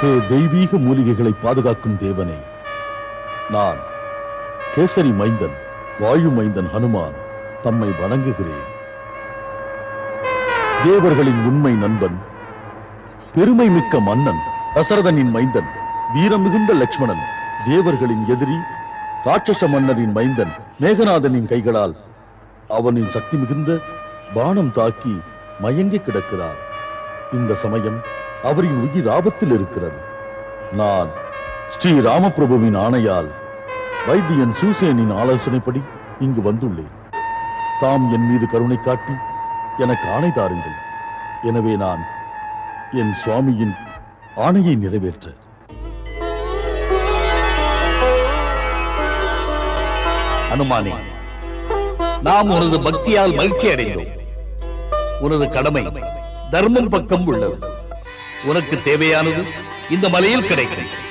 ஹே தெய்வீக மூலிகைகளை பாதுகாக்கும் தேவனே. நான் கேசரி மைந்தன் வாயு மைந்தன் ஹனுமான் தம்மை வணங்குகிறேன். தேவர்களின் உண்மை நண்பன் பெருமை மிக்க மன்னன் தசரதனின் மைந்தன் வீரமிகுந்த மிகுந்த லக்ஷ்மணன் தேவர்களின் எதிரி ராட்சச மன்னரின் மைந்தன் மேகநாதனின் கைகளால் அவனின் சக்தி மிகுந்த பானம் தாக்கி மயங்கி கிடக்கிறார். இந்த சமயம் அவரின் உயிர் ஆபத்தில் இருக்கிறது. நான் ஸ்ரீ ராமபிரபுவின் ஆணையால் வைத்தியன் சூசேனின் ஆலோசனைப்படி இங்கு வந்துள்ளேன். தாம் என் மீது கருணை காட்டி எனக்கு ஆணை தாருங்கள். எனவே நான் என் சுவாமியின் ஆணையை நிறைவேற்ற. அனுமானே நாம் உனது பக்தியால் மகிழ்ச்சி அடைந்தோம் உனது கடமை தர்மம் பக்கம் உள்ளது. உனக்கு தேவையானது இந்த மலையில் கிடைக்கும்.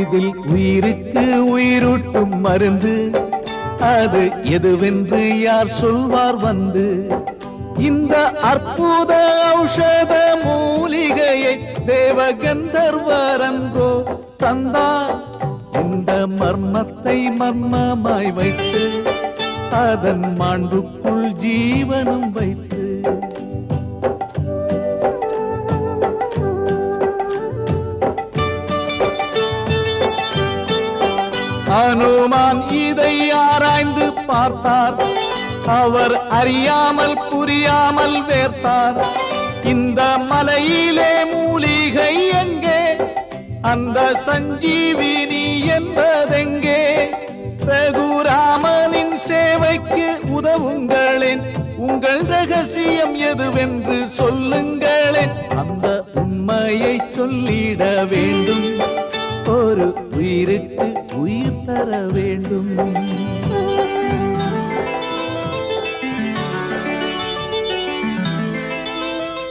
இதில் உயிருக்கு உயிரூட்டும் மருந்து. அது எதுவென்று யார் சொல்வார் வந்து. இந்த அற்புத ஔஷத மூலிகையை தேவகந்தர்வரங்கோ தந்தார் இந்த மர்மத்தை மர்மமாய் வைத்து அதன் மாண்புக்குள் ஜீவனும் வைத்து. அனுமான் இதை ஆராய்ந்து பார்த்தார். அவர் அறியாமல் புரியாமல் வேர்த்தார். இந்த மலையிலே மூலிகை எங்கே? அந்த சஞ்சீவினி என்பதெங்கே? ரகுராமனின் சேவைக்கு உதவுங்களேன். உங்கள் ரகசியம் எதுவென்று சொல்லுங்களேன். அந்த உண்மையை சொல்லிட வேண்டும். ஒரு உயிருக்கு உயிர் தர வேண்டும்.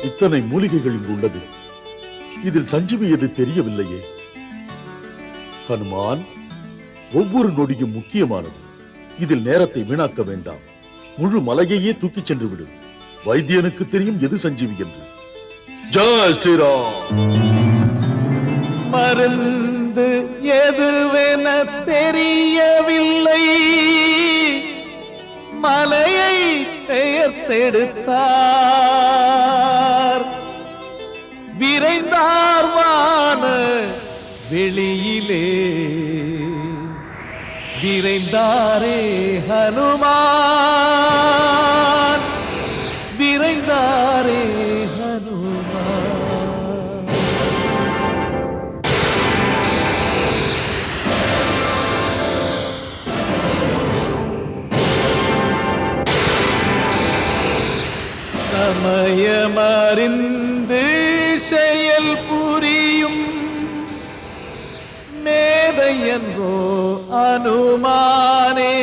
இத்தனை மூலிகைகள் இங்கு உள்ளது. இதில் சஞ்சீவி எது தெரியவில்லையே. ஹனுமான் ஒவ்வொரு நொடியும் முக்கியமானது. இதில் நேரத்தை வீணாக்க வேண்டாம். முழு மலையையே தூக்கிச் சென்று விடு. வைத்தியனுக்கு தெரியும் எது சஞ்சீவி என்று. ஜெய் ஸ்ரீராம். மருந்து தெரியவில்லை. மலையை பெயர்த்தெடுத்தார். விரைந்தார்வான வெளியிலே. விரைந்தாரே ஹனுமான். என்றோ அனுமானே.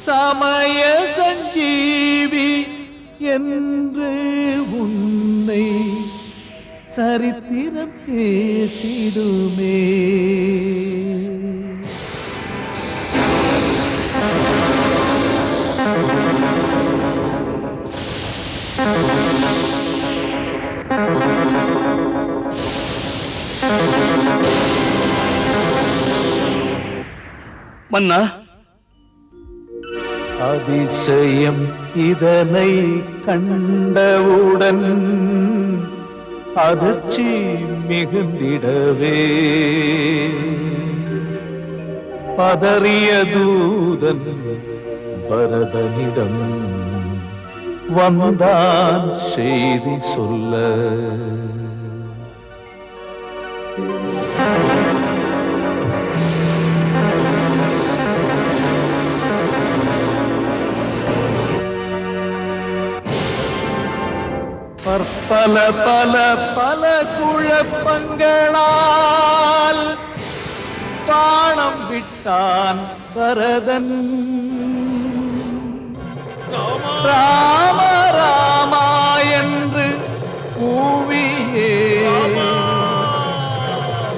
சமய சஞ்சீவி என்று உன்னை சரித்திரம் பேசிடுமே. மன்னா அதிசயம் இதனை கண்டவுடன் அதிர்ச்சி மிகுந்திடவே. பதறிய தூதன் பரதனிடம் வந்தான் செய்தி சொல்ல. பற்பல பல பல குழப்பங்களால் பாணம் விட்டான் பரதன். ராம ராமா என்று கூவியே.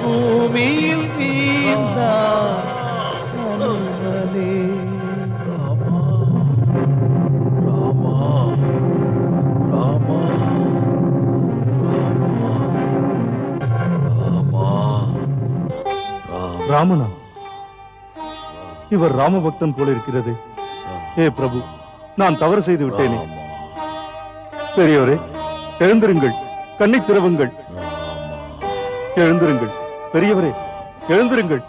பூமியில் வீழ்ந்தான் ராமனா இவர் ராமபக்தன் போல இருக்கிறது. ஏ பிரபு நான் தவறு செய்து விட்டேனே. பெரியவரே எழுந்திருங்கள் கண்ணை திறவுங்கள். எழுந்திருங்கள் பெரியவரே எழுந்திருங்கள்.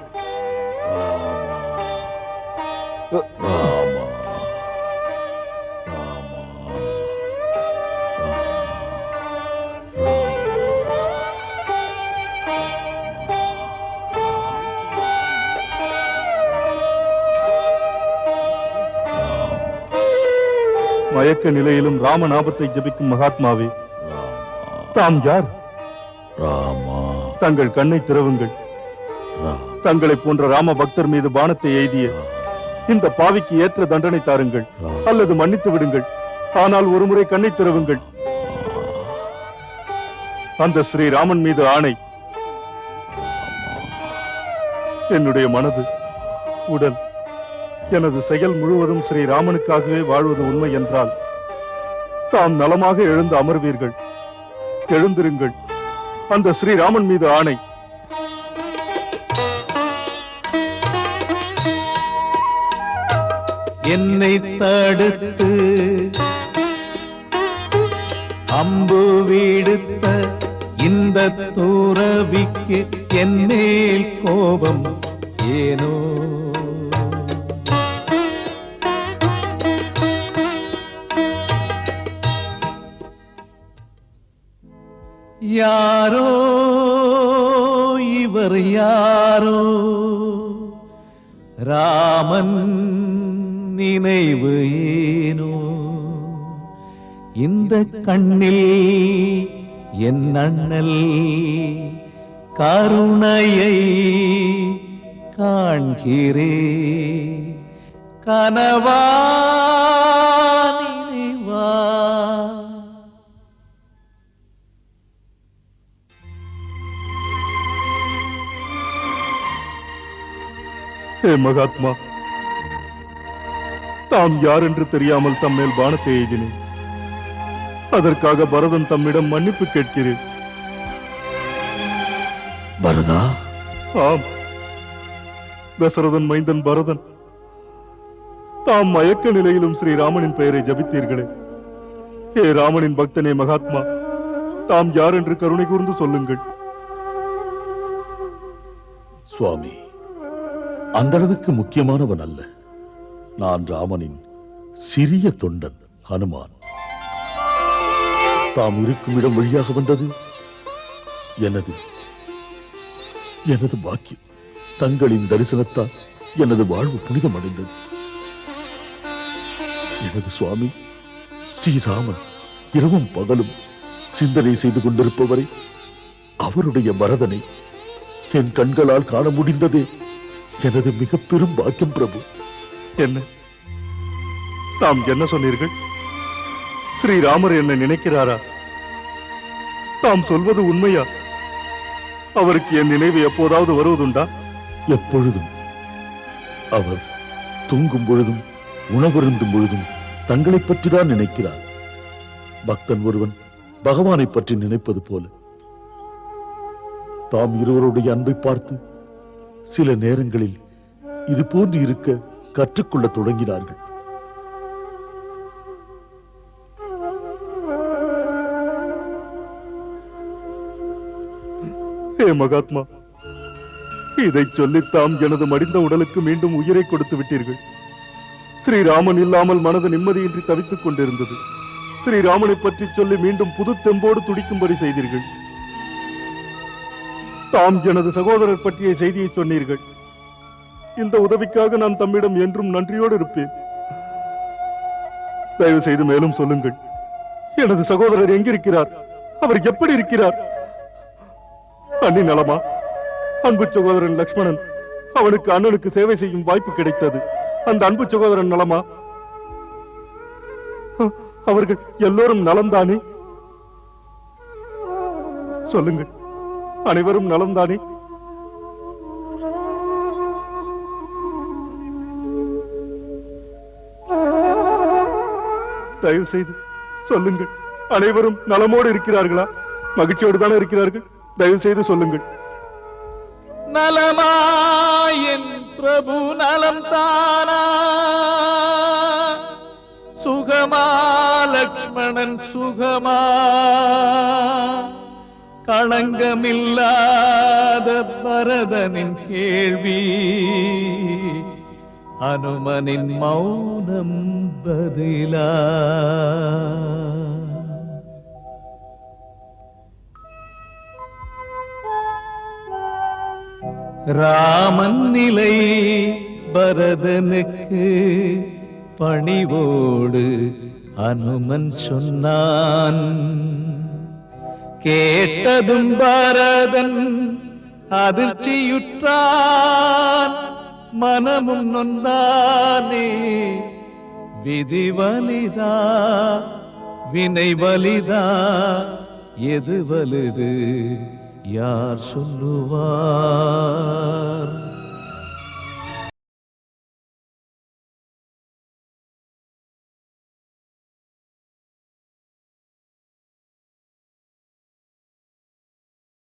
மயக்க நிலையிலும் ராமநாமத்தை ஜபிக்கும் மகாத்மாவே. தாம் யார்? தங்கள் கண்ணை திறவுங்கள். தங்களை போன்ற ராம பக்தர் மீது பானத்தை எய்திய இந்த பாவிக்கு ஏற்ற தண்டனை தாருங்கள். அல்லது மன்னித்து விடுங்கள். ஆனால் ஒருமுறை கண்ணை திறவுங்கள். அந்த ஸ்ரீராமன் மீது ஆணை. என்னுடைய மனது உடல் எனது செயல் முழுவதும் ஸ்ரீராமனுக்காகவே வாழ்வது உண்மை என்றால் தாம் நலமாக எழுந்து அமர்வீர்கள். எழுந்திருங்கள். அந்த ஸ்ரீராமன் மீது ஆணை. என்னை தடுத்து அம்பு வீடுத்த இந்த துறவிக்கு என் மேல் கோபம் ஏனோ? யாரோ இவர் யாரோ? ராமன் நினைவு ஏனோ? இந்த கண்ணில் என் அண்ணல் கருணையை காண்கிறே. கனவா ஹே மகாத்மா. தாம் யார் என்று தெரியாமல் தம்மேல் பானத்தை எய்தினேன். அதற்காக பரதன் தம்மிடம் மன்னிப்பு கேட்கிறேன். பரதா? ஆம். தசரதன் மைந்தன் பரதன். தாம் மயக்க நிலையிலும் ஸ்ரீராமனின் பெயரை ஜபித்தீர்களே. ஹே ராமனின் பக்தனே மகாத்மா தாம் யார் என்று கருணை கூர்ந்து சொல்லுங்கள். சுவாமி அந்த அளவுக்கு முக்கியமானவன் அல்ல. நான் ராமனின் சிறிய தொண்டன் ஹனுமான். தாம் இருக்கும் இடம் வழியாக வந்தது எனது எனது பாக்கியம். தங்களின் தரிசனத்தால் எனது வாழ்வு புனிதம் அடைந்தது. எனது சுவாமி ஸ்ரீராமன் இரவும் பகலும் சிந்தனை செய்து கொண்டிருப்பவரை அவருடைய பரதனை என் கண்களால் காண முடிந்ததே. எனது மிக பெரும் பாக்கியம் பிரபு. என்ன? தாம் என்ன சொன்னீர்கள்? ஸ்ரீராமர் என்ன நினைக்கிறாரா? தாம் சொல்வது உண்மையா? அவருக்கு என் நினைவு எப்போதாவது வருவதுண்டா? எப்பொழுதும். அவர் தூங்கும் பொழுதும் உணவருந்தும் பொழுதும் தங்களை பற்றிதான் நினைக்கிறார். பக்தன் ஒருவன் பகவானை பற்றி நினைப்பது போல. தாம் இருவருடைய அன்பை பார்த்து சில நேரங்களில் இது போன்று இருக்க கற்றுக்கொள்ளத் தொடங்கினார்கள். ஹே மகாத்மா இதை சொல்லித்தாம் எனது மடிந்த உடலுக்கு மீண்டும் உயிரை கொடுத்து விட்டீர்கள். ஸ்ரீராமன் இல்லாமல் மனது நிம்மதியின்றி தவித்துக் கொண்டிருந்தது. ஸ்ரீராமனை பற்றி சொல்லி மீண்டும் புது தெம்போடு துடிக்கும்படி செய்தீர்கள். தாம் எனது சகோதரர் பற்றிய செய்தியை சொன்னீர்கள். இந்த உதவிக்காக நான் தம்மிடம் என்றும் நன்றியோடு இருப்பேன். தயவு செய்து மேலும் சொல்லுங்கள். எனது சகோதரர் எங்கிருக்கிறார்? அவர் எப்படி இருக்கிறார்? அண்ணி நலமா? அன்பு சகோதரன் லக்ஷ்மணன் அவனுக்கு அண்ணனுக்கு சேவை செய்யும் வாய்ப்பு கிடைத்தது. அந்த அன்பு சகோதரன் நலமா? அவர்கள் எல்லோரும் நலம்தானே? சொல்லுங்கள். அனைவரும் நலம்தானே? தயவு செய்து சொல்லுங்கள். அனைவரும் நலமோடு இருக்கிறார்களா? மகிழ்ச்சியோடு தானே இருக்கிறார்கள்? தயவு செய்து சொல்லுங்கள் நலமாயின் பிரபு நலம் தானா சுகமா லக்ஷ்மணன் சுகமா? களங்கமில்லாத பரதனின் கேள்வி அனுமனின் மௌனம் பதிலா? ராமன் நிலை பரதனுக்கு பணிவோடு அனுமன் சொன்னான். கேட்டதும் பரதன் அதிர்ச்சியுற்றான் மனமும் நொந்தானே. விதி வலிதா வினை வலிதா எது வலுது யார் சொல்லுவார்?